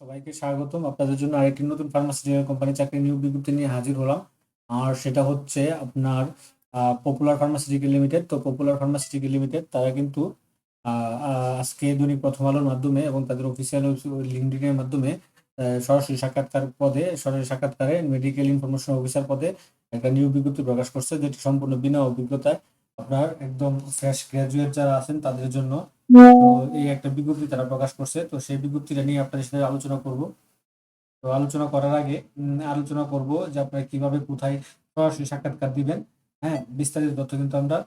সবাইকে স্বাগতম। আপনাদের জন্য আরেকটি নতুন ফার্মাসিউটিক্যাল কোম্পানি চাকরি নিয়োগ বিজ্ঞপ্তি নিয়ে হাজির হলাম। আর সেটা হচ্ছে আপনার পপুলার ফার্মাসিউটিক্যাল লিমিটেড তো পপুলার ফার্মাসিউটিক্যাল লিমিটেড তারা কিন্তু আজকে দৈনিক প্রথম আলোর মাধ্যমে এবং তাদের অফিসিয়াল লিঙ্কডিনের মাধ্যমে সরাসরি সাক্ষাৎকার পদে, সরাসরি সাক্ষাৎকারে মেডিকেল ইনফরমেশন অফিসার পদে একটা নিয়োগ বিজ্ঞপ্তি প্রকাশ করছে, যেটি সম্পূর্ণ বিনা অভিজ্ঞতায় আপনার একদম ফ্রেশ গ্রাজুয়েট যারা আছেন, তাদের জন্য তো এই একটা বিজ্ঞপ্তি তারা প্রকাশ করছে। তো সেই বিজ্ঞপ্তিটা নিয়ে আপনাদের সাথে আলোচনা করব। তো আলোচনা করার আগে আলোচনা করব যে আপনারা কীভাবে কোথায় সরাসরি সাক্ষাৎকার দিবেন। হ্যাঁ বিস্তারিত তথ্য কিন্তু আমরা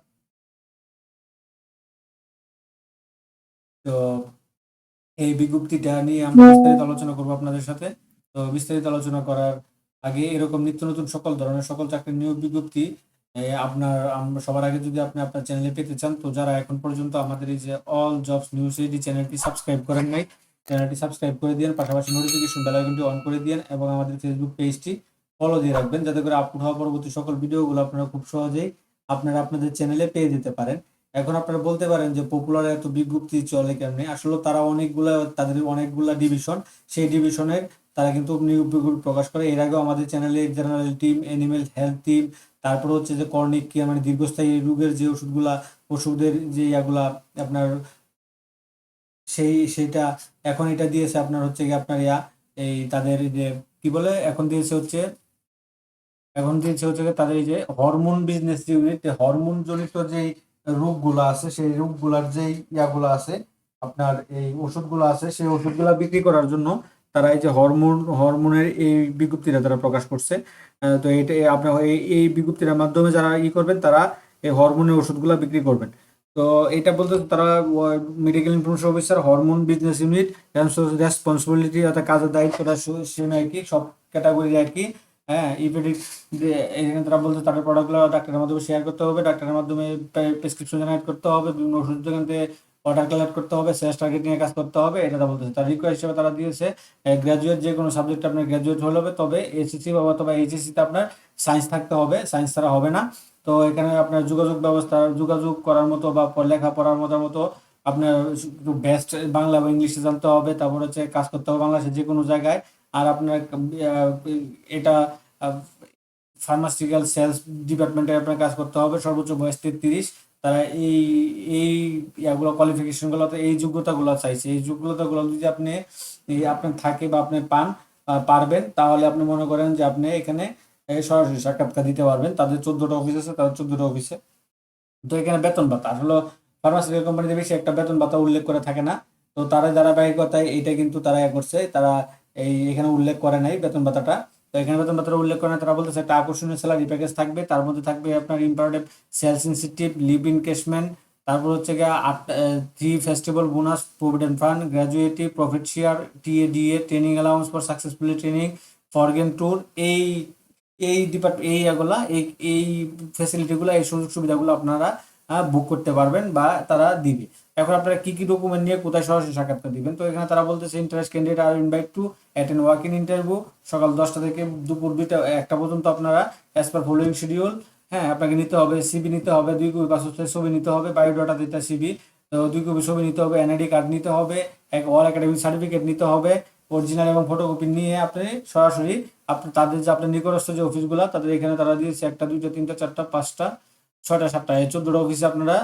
তো এই বিজ্ঞপ্তিটা নিয়ে আমরা বিস্তারিত আলোচনা করব আপনাদের সাথে। তো বিস্তারিত আলোচনা করার আগে এরকম নিত্য নতুন সকল ধরনের সকল চাকরির নিয়োগ বিজ্ঞপ্তি আপনার সবার আগে যদি আপনি আপনার চ্যানেলে পেতে চান, তো যারা এখন পর্যন্ত আমাদের এই যে অল জবস নিউজ এইডি চ্যানেলটি সাবস্ক্রাইব করেন নাই চ্যানেলটি সাবস্ক্রাইব করে দিন পাশাপাশি নোটিফিকেশন বেল আইকনটি অন করে দিন এবং আমাদের ফেসবুক পেজটি ফলো দিয়ে রাখবেন, যাতে করে আপলোড হওয়া পরবর্তী সকল ভিডিওগুলো আপনারা খুব সহজেই আপনারা আপনাদের চ্যানেলে পেয়ে যেতে পারেন। এখন আপনারা বলতে পারেন যে পপুলার এত বিজ্ঞপ্তি চলে কেমনে? আসলে তারা অনেকগুলা, তাদের অনেকগুলা ডিভিশন সেই ডিভিশনের তারা কিন্তু নিয়োগ প্রকাশ করে। এর আগেও আমাদের চ্যানেলে general team animal health team তারপর হচ্ছে যে কর্নিক কেয়ার মানে দীর্ঘস্থায়ী রোগের যে ওষুধগুলা, ওষুধের যে ইয়াগুলা আপনার সেই, সেটা এখন এটা দিয়েছে আপনার হচ্ছে কি আপনার ইয়া, এই তাদের যে, কি বলে? এখন দিয়েছে হচ্ছে, এখন দিয়েছে হচ্ছে তাদের এই যে হরমোন বিজনেস ইউনিট হরমোন জনিত যে রোগগুলো আছে, সেই রোগগুলার যে ইয়াগুলো আছে, আপনার এই ওষুধগুলো আছে, সেই ওষুধগুলো বিক্রি করার জন্য তারা এই যে হরমোন, হরমোনের এই বিজ্ঞপ্তিটা তারা প্রকাশ করছে তো এটা আপনার এই বিজ্ঞপ্তির মাধ্যমে যারা ই করবেন, তারা এই হরমোনের ওষুধগুলো বিক্রি করবেন। তো এটা বলতে তারা medical information officer hormone business unit responsibility অর্থাৎ কাজের দায়িত্বটা সু- শুনে আর কি, সব ক্যাটাগরি আর কি। হ্যাঁ ইভেডিক এখানে তারা বলতে তাদের প্রোডাক্টগুলো ডাক্তারের মাধ্যমে শেয়ার করতে হবে ডাক্তারের মাধ্যমে প্রেসক্রিপশন জেনারেট করতে হবে, বিভিন্ন ওষুধ দোকান থেকে অর্ডার কালেক্ট করতে হবে সেলস টার্গেটিং এর কাজ করতে হবে, এটা তারা বলতেছে। তার রিকোয়েস্ট হিসেবে তারা দিয়েছে গ্রাজুয়েট যে কোনো সাবজেক্ট আপনার গ্রাজুয়েট হলে হবে তবে এসএসসি বা অথবা এইচএসসি তে আপনার সায়েন্স থাকতে হবে সায়েন্স ছাড়া হবে না। তো এখানে আপনার যোগাযোগ ব্যবস্থা, যোগাযোগ করার মতো বা লেখাপড়ার মতো মতো আপনার বেস্ট বাংলা বা ইংলিশে জানতে হবে, তারপর হচ্ছে কাজ করতে হবে বাংলাদেশের যে কোনো জায়গায়। আর আপনার এটা ফার্মাসিউটিক্যাল সেলস ডিপার্টমেন্টে আপনার কাজ করতে হবে, সর্বোচ্চ বয়স তেত্রিশ। তারা এই এই ইয়াগুলো কোয়ালিফিকেশনগুলো এই যোগ্যতাগুলো চাইছে। এই যোগ্যতাগুলো যদি আপনি, এই আপনার থাকে বা আপনি পান পারবেন, তাহলে আপনি মনে করেন যে আপনি এখানে সরাসরি সাক্ষাৎকার দিতে পারবেন। তাদের চোদ্দটা অফিস আছে, তাদের চোদ্দটা অফিসে তো এখানে বেতন ভাতা। আসলে ফার্মাসিউটিক্যাল কোম্পানিতে বেশি একটা বেতন ভাতা উল্লেখ করে থাকে না। তো তারা ধারাবাহিকতায় এইটা কিন্তু তারা ইয়ে করছে, তারা এই এখানে উল্লেখ করে নাই বেতন ভাতাটা। তো এখানে বেতন ভাতাটা উল্লেখ করে নাই তারা বলতেছে একটা আকর্ষণীয় স্যালারি প্যাকেজ থাকবে, তার মধ্যে থাকবে আপনার imperative sales incentive leave encashment তারপর হচ্ছে গিয়ে আট three festival bonus provident fund gratuity profit share TA DA training allowance for successfully training foreign tour এই এই ডিপার্ট এই এগুলা, এই এই ফ্যাসিলিটিগুলো এই সুযোগ সুবিধাগুলো আপনারা বুক করতে পারবেন বা তারা দিবে। এখন আপনারা কি কি ডকুমেন্ট নিয়ে কোথায় সরাসরি সাক্ষাৎকার দিবেন? তো এখানে তারা বলতেছে interest candidate R invite to attend walk in interview সকাল দশটা থেকে দুপুর দুইটা, একটা পর্যন্ত আপনারা অ্যাজ পার ফলোইং শিডিউল হ্যাঁ আপনাকে নিতে হবে সিবি নিতে হবে, দুই কপি পাসপোর্ট ছবি নিতে হবে বায়োডাটা দিতে সিবি তো দুই কপি ছবি নিতে হবে এনআইডি কার্ড নিতে হবে, এক অল একাডেমিক সার্টিফিকেট নিতে হবে অরিজিনাল এবং ফটোকপি নিয়ে আপনি সরাসরি, আপনি তাদের যে আপনার নিকটস্থ যে অফিসগুলো তাদের এখানে তারা দিয়েছে একটা, দুইটা, তিনটা, চারটা, পাঁচটা ছয়টা, সাতটা চোদ্দটা অফিসে আপনারা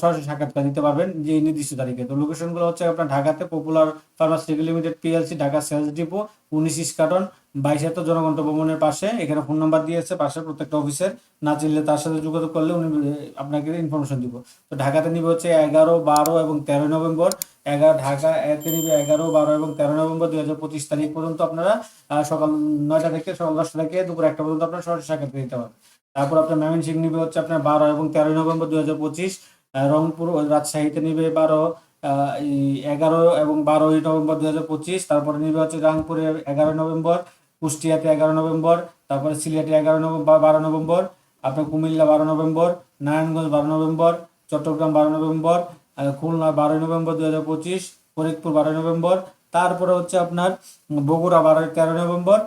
সরাসরি সাক্ষাৎকার দিতে পারবেন যে নির্দিষ্ট তারিখে। তো লোকেশনগুলো হচ্ছে আপনার ঢাকাতে popular pharmaceutical limited PLC Dhaka sales depot উনিশ ইস্কাটন বাইশ জনগণ ভবনের পাশে। এখানে ফোন নাম্বার দিয়েছে পাশে প্রত্যেকটা অফিসের না চিনলে তার সাথে যোগাযোগ করলে উনি আপনাকে ইনফরমেশন দিব। তো ঢাকাতে নিবে হচ্ছে এগারো, বারো এবং তেরো নভেম্বর। এগারো, ঢাকা এতে নিবে এগারো, বারো এবং তেরো নভেম্বর দুই হাজার পঁচিশ তারিখ পর্যন্ত আপনারা সকাল নয়টা থেকে, সকাল দশটা থেকে দুপুর একটা পর্যন্ত আপনারা সরাসরি সাক্ষাৎ দিতে পারবেন। তারপর আপনার ময়মনসিংহ নিবে হচ্ছে আপনার বারো এবং তেরোই নভেম্বর দুই হাজার পঁচিশ রংপুর রাজশাহীতে নিবে বারো এগারো এবং বারোই নভেম্বর দুই হাজার পঁচিশ, তারপরে নিবে হচ্ছে রংপুরে এগারো নভেম্বর, কুষ্টিয়াতে এগারো নভেম্বর, তারপরে সিলেটে এগারো নভেম্বর বারো নভেম্বর, আপনার কুমিল্লা বারো নভেম্বর, নারায়ণগঞ্জ বারো নভেম্বর, চট্টগ্রাম বারো নভেম্বর খুলনা বারোই নভেম্বর দুই হাজার পঁচিশ, ফরিদপুর বারোই নভেম্বর, তারপরে হচ্ছে আপনার বগুড়া বারোই তেরো নভেম্বর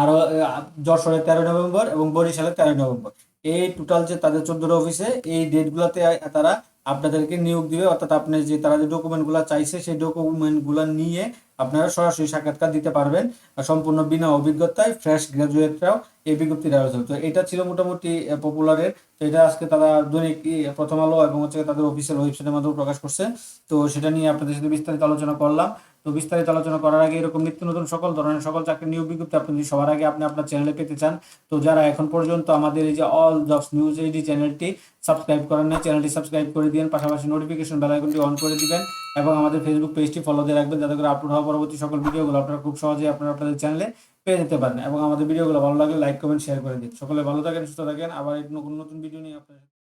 আরও আহ, যশোরে তেরো নভেম্বর এবং বরিশালে তেরো নভেম্বর। এই টোটাল যে তাদের চোদ্দটা অফিসে এই ডেটগুলোতে তারা আপনাদেরকে নিয়োগ দিবে। অর্থাৎ আপনি যে তারা যে ডকুমেন্টগুলো চাইছে সেই ডকুমেন্টগুলো নিয়ে আপনারা সরাসরি সাক্ষাৎকার দিতে পারবেন। সম্পূর্ণ বিনা অভিজ্ঞতায় ফ্রেশ গ্রাজুয়েটরাও এই বিজ্ঞপ্তিটা রয়েছে তো এটা ছিল মোটামুটি পপুলারের তো এটা আজকে তারা দৈনিক প্রথম আলো এবং হচ্ছে তাদের অফিসিয়াল ওয়েবসাইটের মাধ্যমে প্রকাশ করছে। তো সেটা নিয়ে আপনাদের সাথে বিস্তারিত আলোচনা করলাম। তো বিস্তারিত আলোচনা করার আগে এরকম নিত্য নতুন সকল ধরনের সকল চাকরি নিয়োগ বিজ্ঞপ্তি আপনি সবার আগে আপনি আপনার চ্যানেলে পেতে চান, তো যারা এখন পর্যন্ত আমাদের এই যে অল জবস নিউজ এইডি চ্যানেলটি সাবস্ক্রাইব করেন না চ্যানেলটি সাবস্ক্রাইব করে দিন পাশাপাশি নোটিফিকেশন বেল আইকনটি অন করে দিবেন এবং আমাদের ফেসবুক পেজটি ফলো দিয়ে রাখবেন যাতে করে আপলোড হওয়া পরবর্তী সকল ভিডিওগুলো আপনারা খুব সহজেই আপনারা আপনাদের চ্যানেলে পেয়ে যেতে পারেন এবং আমাদের ভিডিওগুলো ভালো লাগলে লাইক কমেন্ট শেয়ার করে দিন। সকলে ভালো থাকেন, সুস্থ থাকেন। আবার নতুন নতুন ভিডিও নিয়ে আপনার